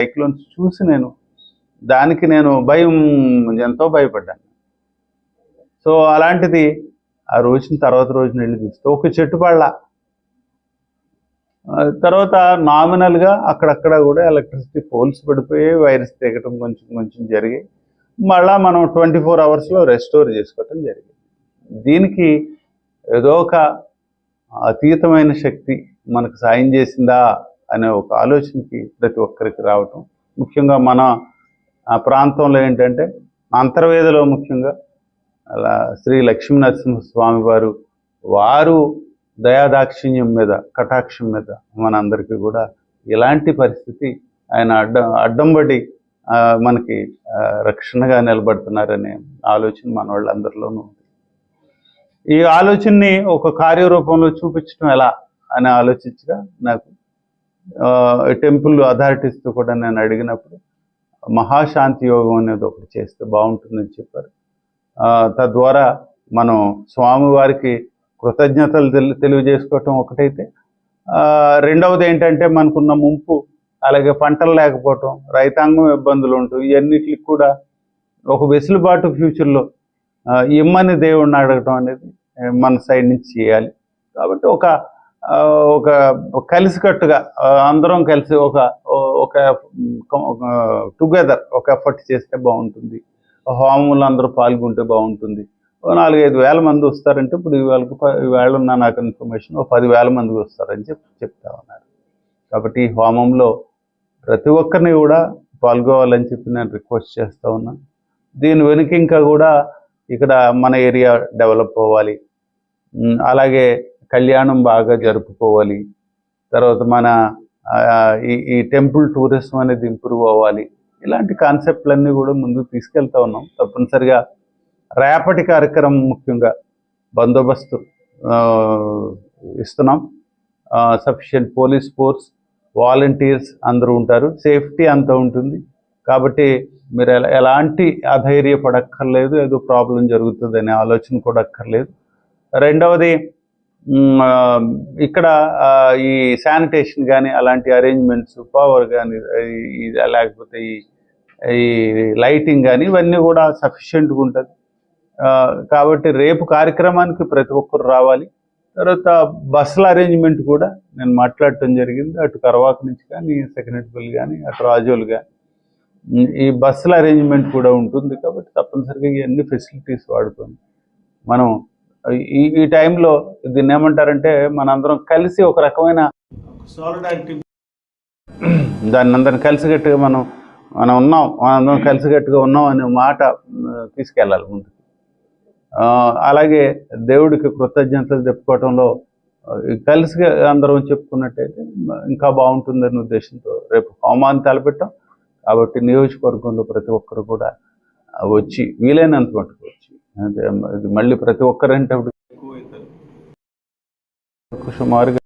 Cyclone చూసి నేను దానికి నేను భయం ఎంతో భయపడ్డాను. సో అలాంటిది ఆ రోజున తర్వాత రోజున వెళ్ళి చూస్తే ఒక చెట్టు పళ్ళ. తర్వాత నామినల్గా అక్కడక్కడ కూడా ఎలక్ట్రిసిటీ పోల్స్ పడిపోయి వైరస్ తెగటం కొంచెం కొంచెం జరిగి మళ్ళా మనం ట్వంటీ ఫోర్ అవర్స్లో రెస్టోర్ చేసుకోవటం జరిగింది. దీనికి ఏదో ఒక అతీతమైన శక్తి మనకు సాయం చేసిందా? అనే ఒక ఆలోచనకి ప్రతి ఒక్కరికి రావటం. ముఖ్యంగా మన ఆ ప్రాంతంలో ఏంటంటే అంతర్వేదలో ముఖ్యంగా అలా శ్రీ లక్ష్మీ నరసింహస్వామి వారు వారు దయాదాక్షిణ్యం మీద కటాక్షం మీద మనందరికీ కూడా ఇలాంటి పరిస్థితి ఆయన అడ్డం అడ్డంబడి మనకి రక్షణగా నిలబడుతున్నారనే ఆలోచన మన వాళ్ళందరిలోనూ ఉంది. ఈ ఆలోచనని ఒక కార్యరూపంలో చూపించడం ఎలా? అని ఆలోచించగా నాకు టెంపుల్ అథారిటీస్తో కూడా నేను అడిగినప్పుడు మహాశాంతి యోగం అనేది ఒకటి చేస్తే బాగుంటుందని చెప్పారు. తద్వారా మనం స్వామివారికి కృతజ్ఞతలు తెలి తెలియజేసుకోవటం ఒకటైతే రెండవది ఏంటంటే మనకున్న ముంపు అలాగే పంటలు లేకపోవటం రైతాంగం ఇబ్బందులు ఉంటాయి ఇవన్నిటికి కూడా ఒక వెసులుబాటు ఫ్యూచర్లో ఇమ్మని దేవుణ్ణి అడగటం అనేది మన సైడ్ నుంచి చేయాలి. కాబట్టి ఒక ఒక కలిసికట్టుగా అందరం కలిసి ఒక ఒక టుగెదర్ ఒక ఎఫర్ట్ చేస్తే బాగుంటుంది. హోమంలో అందరూ పాల్గొంటే బాగుంటుంది. నాలుగైదు వేల మంది వస్తారంటే ఇప్పుడు ఈవేళకు ఈవేళ ఉన్న నాకు ఇన్ఫర్మేషన్ ఓ పదివేల మంది వస్తారని చెప్పి చెప్తా ఉన్నారు. కాబట్టి ఈ హోమంలో ప్రతి ఒక్కరిని కూడా పాల్గొవాలని చెప్పి నేను రిక్వెస్ట్ చేస్తూ ఉన్నాను దీని వెనుక ఇంకా కూడా ఇక్కడ మన ఏరియా డెవలప్ అవ్వాలి. అలాగే కళ్యాణం బాగా జరుపుకోవాలి. తర్వాత మన ఈ ఈ టెంపుల్ టూరిజం అనేది ఇంప్రూవ్ అవ్వాలి. ఇలాంటి కాన్సెప్ట్లన్నీ కూడా ముందుకు తీసుకెళ్తా ఉన్నాం. తప్పనిసరిగా రేపటి కార్యక్రమం ముఖ్యంగా బందోబస్తు ఇస్తున్నాం. సఫిషియంట్ పోలీస్ ఫోర్స్ వాలంటీర్స్ అందరూ ఉంటారు. సేఫ్టీ అంతా ఉంటుంది. కాబట్టి మీరు ఎలా ఎలాంటి అధైర్యపడక్కర్లేదు. ఏదో ప్రాబ్లం జరుగుతుంది అనే ఆలోచన కూడా అక్కర్లేదు. రెండవది ఇక్కడ ఈ శానిటేషన్ కానీ అలాంటి అరేంజ్మెంట్స్ పవర్ కానీ లేకపోతే ఈ ఈ లైటింగ్ కానీ ఇవన్నీ కూడా సఫిషియెంట్గా ఉంటుంది. కాబట్టి రేపు కార్యక్రమానికి ప్రతి ఒక్కరు రావాలి. తర్వాత బస్సుల అరేంజ్మెంట్ కూడా నేను మాట్లాడటం జరిగింది. అటు కరవాక నుంచి కానీ సెకండరీపల్లి కానీ అటు రాజోలు కానీ ఈ బస్సుల అరేంజ్మెంట్ కూడా ఉంటుంది. కాబట్టి తప్పనిసరిగా ఇవన్నీ ఫెసిలిటీస్ వాడుకొని మనం ఈ ఈ టైంలో దీన్ని ఏమంటారంటే మనందరం కలిసి ఒక రకమైన దాన్ని అందరం కలిసికట్టుగా మనం మనం ఉన్నాం మనందరం కలిసికట్టుగా ఉన్నాం అనే మాట తీసుకెళ్ళాలి ముందుకు. ఆ, అలాగే దేవుడికి కృతజ్ఞతలు చెప్పుకోవటంలో కలిసి అందరం చెప్పుకున్నట్టయితే ఇంకా బాగుంటుందనే ఉద్దేశంతో రేపు హోమాన్ని తలపెట్టాం. కాబట్టి నియోజకవర్గంలో ప్రతి ఒక్కరు కూడా వచ్చి వీలైనంత మటుకు మళ్ళీ ప్రతి ఒక్కరంటే. సుమారుగా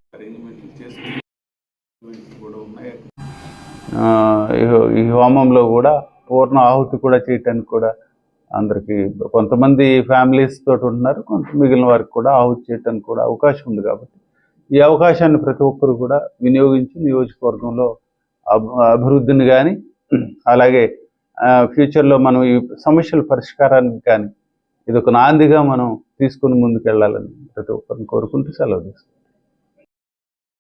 ఈ- హోమంలో కూడా పూర్ణ ఆహుతి కూడా చేయటానికి కూడా అందరికీ కొంతమంది ఫ్యామిలీస్ తోటి ఉంటున్నారు కొంత మిగిలిన వారికి కూడా ఆహుతి చేయటానికి కూడా అవకాశం ఉంది కాబట్టి ఈ అవకాశాన్ని ప్రతి ఒక్కరు కూడా వినియోగించి నియోజకవర్గంలో అభి- అభివృద్ధిని కానీ అలాగే ఫ్యూచర్లో మనం ఈ సమస్యల పరిష్కారానికి కానీ ఇది ఒక నాందిగా మనం తీసుకుని ముందుకెళ్ళాలని ప్రతి ఒక్కరిని కోరుకుంటూ సెలవు తీసుకుంటాం